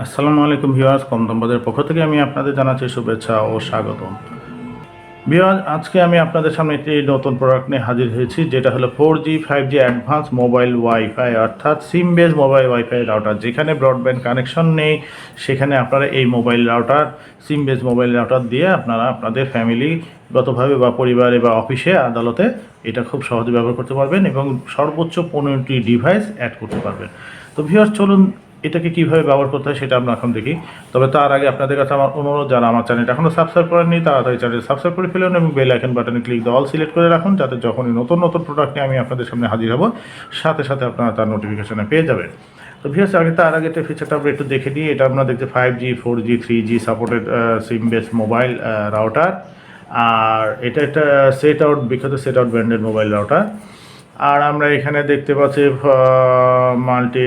আসসালামু আলাইকুম ভিউয়ার্স কমদম বাজারের পক্ষ থেকে আমি আপনাদের জানাচ্ছি শুভেচ্ছা ও স্বাগতম। ভিউয়ার্স, আজকে আমি আপনাদের সামনে একটি নতুন প্রোডাক্ট নিয়ে হাজির হয়েছি, যেটা হলো four G five G advance mobile WiFi অর্থাৎ SIM base mobile WiFi router যেখানে ব্রডব্যান্ড কানেকশন নেই, সেখানে আপনারা এই mobile router SIM base mobile router দিয়ে আপনারা আপনাদের ফ্যামিলিগতভাবে বা পরিবারে বা অফিসে আদালতে এটা খুব সহজে ব্যবহার করতে পারবেন এবং সর্বোচ্চ পনেরোটি ডিভাইস অ্যাড করতে পারবেন। তো ভিউয়ার্স, চলুন এটাকে কীভাবে ব্যবহার করতে হয় সেটা আমরা এখন দেখি। তবে তার আগে আপনাদের কাছে আমার অনুরোধ, যারা আমার চ্যানেলটা এখনও সাবস্ক্রাইব করেননি, তাড়াতাড়ি চ্যানেল সাবস্ক্রাইব করে ফেলুন এবং বেল আইকন বাটনে ক্লিক দিয়ে অল সিলেক্ট করে রাখুন, যাতে যখনই নতুন নতুন প্রোডাক্ট নিয়ে আমি আপনাদের সামনে হাজির হব, সাথে সাথে আপনারা তার নোটিফিকেশনে পেয়ে যাবেন। তো ভিউস আগে তার আগে একটা ফিচারটা আমরা একটু দেখে নিই, এটা আমরা দেখতে five G four G three G supported SIM base mobile router আর এটা একটা সেট আউট বিখ্যাত set out branded mobile router আর আমরা এখানে দেখতে পাচ্ছি multi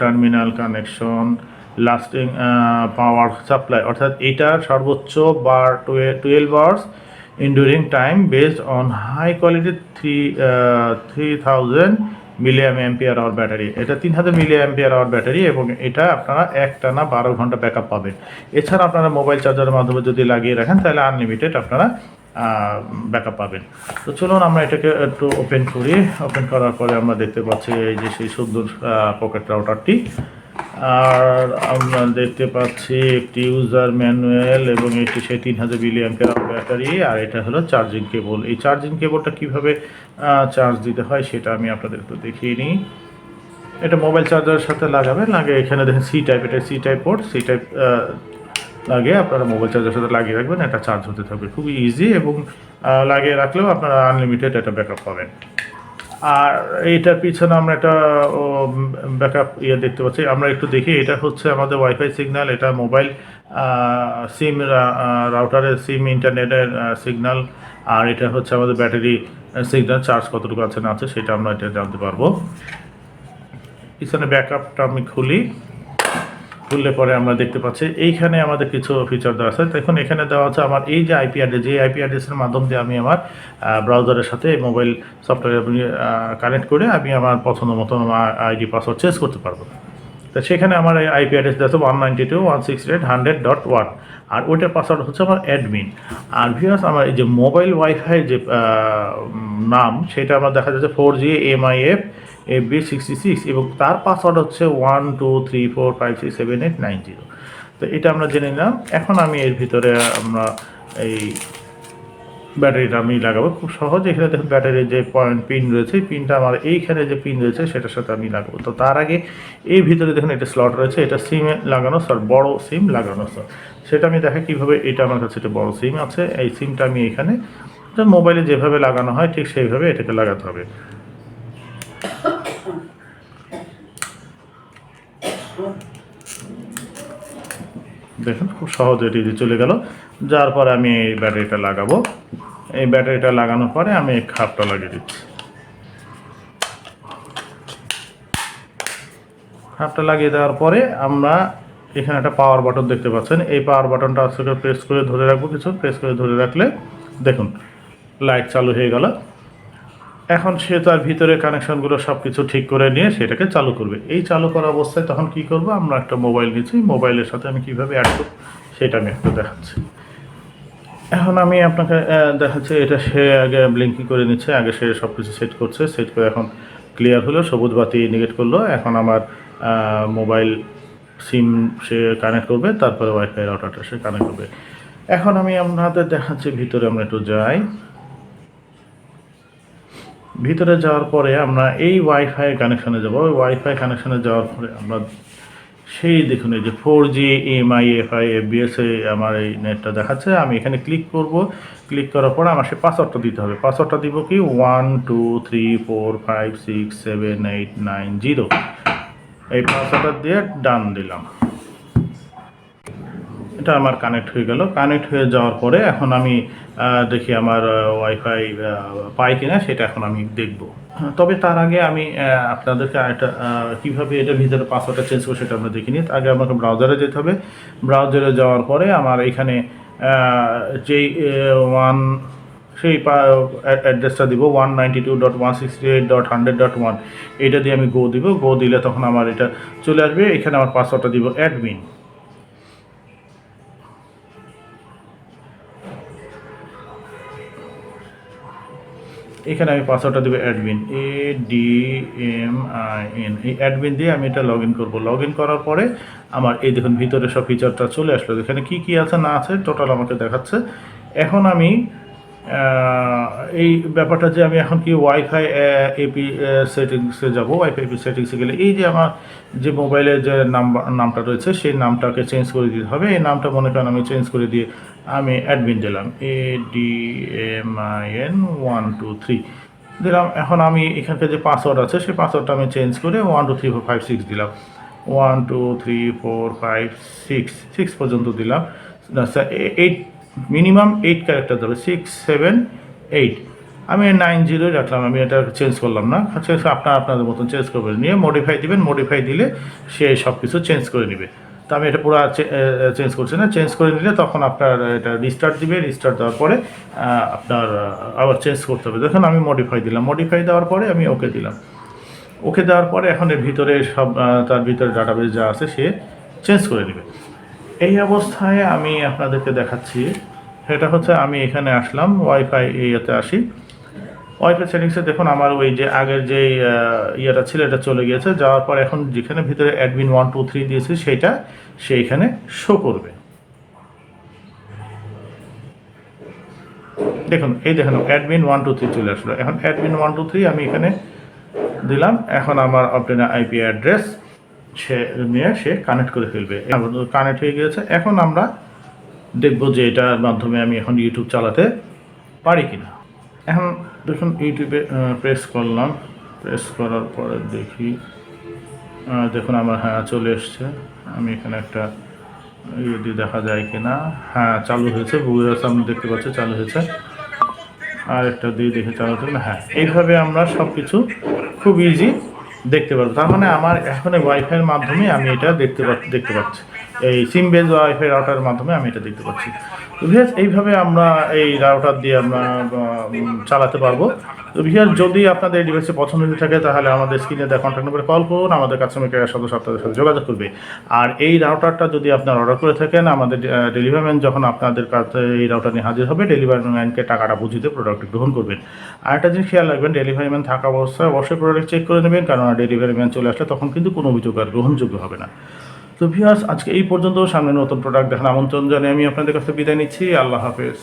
terminal connection lasting power supply অর্থাৎ এটার সর্বোচ্চ বার twelve hours enduring time based on high quality three three thousand milliampere hour battery এটা তিন হাজার মিলিয়াম এম্পিয়ার আওয়ার ব্যাটারি এবং এটা আপনারা এক টানা বারো ঘণ্টা ব্যাকআপ পাবেন। এছাড়া আপনারা মোবাইল চার্জারের মাধ্যমে যদি লাগিয়ে রাখেন, তাহলে আনলিমিটেড আপনারা ব্যাকআপ পাবেন। তো চলুন আমরা এটাকে একটু ওপেন করি। ওপেন করার পরে আমরা দেখতে পাচ্ছি এই যে সেই সুন্দর পকেট রাউটারটি আর আমরা দেখতে পাচ্ছি একটি ইউজার ম্যানুয়াল এবং একটি সেই তিন হাজার বিলি অ্যাম্পের ব্যাটারি আর এটা হলো চার্জিং কেবল এই চার্জিং কেবলটা কীভাবে চার্জ দিতে হয় সেটা আমি আপনাদের একটু দেখিয়ে নিই। এটা মোবাইল চার্জারের সাথে লাগাবেন। লাগে এখানে দেখেন সি টাইপ এটা C type port C type লাগিয়ে আপনারা মোবাইল চার্জারের সাথে লাগিয়ে রাখবেন এটা চার্জ হতে থাকবে। খুবই ইজি এবং লাগিয়ে রাখলেও আপনারা আনলিমিটেড একটা ব্যাকআপ পাবেন। আর এইটার পিছনে আমরা একটা ব্যাকআপ ইয়ে দেখতে পাচ্ছি। আমরা একটু দেখি, এটা হচ্ছে আমাদের ওয়াইফাই সিগন্যাল এটা মোবাইল সিম রাউটারের সিম ইন্টারনেটের সিগন্যাল আর এটা হচ্ছে আমাদের ব্যাটারি সিগন্যাল চার্জ কতটুকু আছে না আছে, সেটা আমরা এটা জানতে পারব। পিছনে ব্যাকআপটা আমি খুলি। খুললে পরে আমরা দেখতে পাচ্ছি, এইখানে আমাদের কিছু ফিচার দেওয়া আছে। দেখুন, এখানে দেওয়া আছে আমার এই যে আইপি অ্যাড্রেস যে আইপি অ্যাড্রেসের মাধ্যম দিয়ে আমি আমার ব্রাউজারের সাথে মোবাইল সফটওয়্যার কানেক্ট করে আমি আমার পছন্দ মতন আইডি পাসওয়ার্ড চেঞ্জ করতে পারব। তো সেখানে আমার এই আইপি অ্যাড্রেস দেওয়া one ninety two one six eight hundred dot one আর ওইটার পাসওয়ার্ড হচ্ছে আমার অ্যাডমিন আর ভিউয়ার্স আমার এই যে মোবাইল ওয়াইফাই যে নাম, সেটা আমার দেখা যাচ্ছে four G M I F F B sixty six এবং তার পাসওয়ার্ড হচ্ছে one two three four five six seven eight nine zero তো এটা আমরা জেনে নিলাম। এখন আমি এর ভিতরে আমরা এই ব্যাটারিটা আমি লাগাবো। খুব সহজ, এখানে দেখুন ব্যাটারির যে পয়েন্ট পিন রয়েছে পিনটা আমার এইখানে যে পিন রয়েছে, সেটার সাথে আমি লাগাবো। তো তার আগে এই ভিতরে দেখুন একটা স্লট রয়েছে, এটা সিমে লাগানো স্যার বড় সিম লাগানো স্যার সেটা আমি দেখা কীভাবে এটা আমার কাছে একটা বড় সিম আছে। এই সিমটা আমি এখানে মোবাইলে যেভাবে লাগানো হয়, ঠিক সেইভাবে এটাকে লাগাতে হবে। দেখুন, খুব সহজে এটি চলে গেল। যার পরে আমি এই ব্যাটারিটা লাগাবো। এই ব্যাটারিটা লাগানোর পরে আমি এই খাপটা লাগিয়ে দিচ্ছি। খাপটা লাগিয়ে দেওয়ার পরে আমরা এখানে একটা পাওয়ার বাটন দেখতে পাচ্ছেন। এই পাওয়ার বাটনটা আজকে প্রেস করে ধরে রাখব কিছু। প্রেস করে ধরে রাখলে দেখুন লাইট চালু হয়ে গেল। এখন সে তার ভিতরে কানেকশনগুলো সব কিছু ঠিক করে নিয়ে সেটাকে চালু করবে। এই চালু করা অবস্থায় তখন কি করব? আমরা একটা মোবাইল নিচ্ছি। মোবাইলের সাথে আমি কীভাবে অ্যাড করব, সেটা আমি একটু দেখাচ্ছি। এখন আমি আপনাকে দেখাচ্ছি, এটা সে আগে ব্লিঙ্কিং করে নিচ্ছে। আগে সে সব কিছু সেট করছে। সেট করে এখন ক্লিয়ার হলো, সবুজ বাতি ইন্ডিকেট করল। এখন আমার মোবাইল সিম সে কানেক্ট করবে, তারপরে ওয়াইফাই রাউটারটা সে কানেক্ট করবে। এখন আমি আপনাদের দেখাচ্ছি, ভিতরে আমরা একটু যাই। ভিতরে যাওয়ার পরে আমরা এই ওয়াইফাই কানেকশানে যাব। ওই ওয়াইফাই কানেকশানে যাওয়ার পরে আমরা সেই দেখুন, এই যে four G M I F I F B S আমার এই নেটটা দেখাচ্ছে। আমি এখানে ক্লিক করব। ক্লিক করার পরে আমার সে পাসওয়ার্ডটা দিতে হবে। পাসওয়ার্ডটা দিব কি? One two three four five six seven eight nine zero এই পাসওয়ার্ডটা দিয়ে ডান দিলাম। এটা আমার কানেক্ট হয়ে গেল। কানেক্ট হয়ে যাওয়ার পরে এখন আমি দেখি আমার ওয়াইফাই পাই কিনা, সেটা এখন আমি দেখব। তবে তার আগে আমি আপনাদেরকে একটা কীভাবে এটার ভিতরে পাসওয়ার্ডটা চেঞ্জ করব সেটা আমরা দেখিনি। আগে আমাকে ব্রাউজারে যেতে হবে। ব্রাউজারে যাওয়ার পরে আমার এখানে যেই ওয়ান সেই অ্যাড্রেসটা দিব one ninety two dot one sixty eight dot hundred dot one এইটা দিয়ে আমি গো দিব। গো দিলে তখন আমার এটা চলে আসবে। এখানে আমার পাসওয়ার্ডটা দিব অ্যাডমিন এখানে আমি পাসওয়ার্ডটা দেবো admin A D M I N এই অ্যাডমিন দিয়ে আমি এটা লগ ইন করব। লগ ইন করার পরে আমার, এই দেখুন, ভিতরে সব ফিচারটা চলে আসলো। এখানে কি কি আছে না আছে টোটাল আমাকে দেখাচ্ছে। এখন আমি এই ব্যাপারটা যে আমি এখন কি ওয়াইফাই এপি সেটিংসে যাব? ওয়াইফাই এপি সেটিংসে গেলে এই যে আমার যে মোবাইলের যে নাম্বার, নামটা রয়েছে, সেই নামটাকে চেঞ্জ করে দিতে হবে। এই নামটা মনে করেন আমি চেঞ্জ করে দিয়ে আমি অ্যাডমিন দিলাম। A D M I N one two three দিলাম। এখন আমি এখানকার যে পাসওয়ার্ড আছে, সেই পাসওয়ার্ডটা আমি চেঞ্জ করে one two three four five six দিলাম। One two three four five six six পর্যন্ত দিলাম। এইট মিনিমাম এইট ক্যারেক্টার দেবে সিক্স সেভেন এইট আমি নাইন জিরোই রাখলাম, আমি এটা চেঞ্জ করলাম না। চেঞ্জ আপনার, আপনাদের মতন চেঞ্জ করবেন নিয়ে মডিফাই দিবেন মডিফাই দিলে সে সব কিছু চেঞ্জ করে নেবে। তো আমি এটা পুরো চেঞ্জ করছি না। চেঞ্জ করে নিলে তখন আপনার এটা রিস্টার্ট দিবে রিস্টার্ট দেওয়ার পরে আপনার আবার চেঞ্জ করতে হবে। দেখুন, আমি মডিফাই দিলাম। মডিফাই দেওয়ার পরে আমি ওকে দিলাম। ওকে দেওয়ার পরে এখন এর ভিতরে সব তার ভিতরে ডাটাবেস যা আছে সে চেঞ্জ করে নেবে। এই অবস্থায় আমি আপনাদেরকে দেখাচ্ছি। সেটা হচ্ছে আমি এখানে আসলাম ওয়াইফাই ইয়েতে আসি। ওয়াইফাই সেটিংসে দেখুন, আমার ওই যে আগের যে ইয়েটা ছিল, এটা চলে গিয়েছে। যাওয়ার পর এখন যেখানে ভিতরে অ্যাডমিন ওয়ান টু থ্রি দিয়েছি সেইটা সেইখানে শো করবে। দেখুন, এই দেখুন অ্যাডমিন ওয়ান টু থ্রি চলে আসলো। এখন অ্যাডমিন ওয়ান টু থ্রি আমি এখানে দিলাম। এখন আমার অপটেনা আইপি অ্যাড্রেস সে নিয়ে সে কানেক্ট করে ফেলবে। কানেক্ট হয়ে গিয়েছে। এখন আমরা দেখব যে এটার মাধ্যমে আমি এখন ইউটিউব চালাতে পারি কিনা। এখন দেখুন ইউটিউবে প্রেস করলাম। প্রেস করার পরে দেখি দেখুন আমার হ্যাঁ চলে এসছে। আমি এখানে একটা ইয়ে দিয়ে দেখা যায় কিনা। হ্যাঁ চালু হয়েছে। গুগল সামনে দেখতে পাচ্ছি চালু হয়েছে। আর একটা দিয়ে দেখে চালাতে হ্যাঁ এইভাবে আমরা সব কিছু খুব ইজি দেখতে পারব। তার মানে আমার এখন ওয়াইফাইয়ের মাধ্যমে আমি এটা দেখতে পাচ্ছি দেখতে পাচ্ছি। এই সিম বেজ ওয়াইফাই রাউটারের মাধ্যমে আমি এটা দেখতে পাচ্ছি। তো ভিয়াস, এইভাবে আমরা এই রাউটার দিয়ে আমরা চালাতে পারব। তো ভিয়াস, যদি আপনাদের এই ডিভাইসে পছন্দ হয়ে থাকে, তাহলে আমাদের স্ক্রিনে দেওয়া কন্ট্যাক্ট নম্বরে কল করুন, আমাদের কাস্টমার কেয়ার সদস্য আপনাদের সাথে যোগাযোগ করবে। আর এই রাউটারটা যদি আপনার অর্ডার করে থাকেন, আমাদের ডেলিভারি ম্যান যখন আপনাদের কাছে এই রাউটার নিয়ে হাজির হবে ডেলিভারি ম্যানকে টাকাটা বুঝিতে প্রোডাক্ট গ্রহণ করবেন। আর একটা জিনিস খেয়াল রাখবেন ডেলিভারি ম্যান থাকা অবস্থায় অবশ্যই প্রোডাক্ট চেক করে নেবেন কারণ ডেলিভারি ম্যান চলে আসলে তখন কিন্তু কোনো অভিযোগ আর গ্রহণযোগ্য হবে না। তো ভিউয়ার্স আজকে এই পর্যন্ত। সামনে নতুন প্রোডাক্ট দেখার আমন্ত্রণ জানিয়ে আমি আপনাদের কাছে বিদায় নিচ্ছি। আল্লাহ হাফেজ।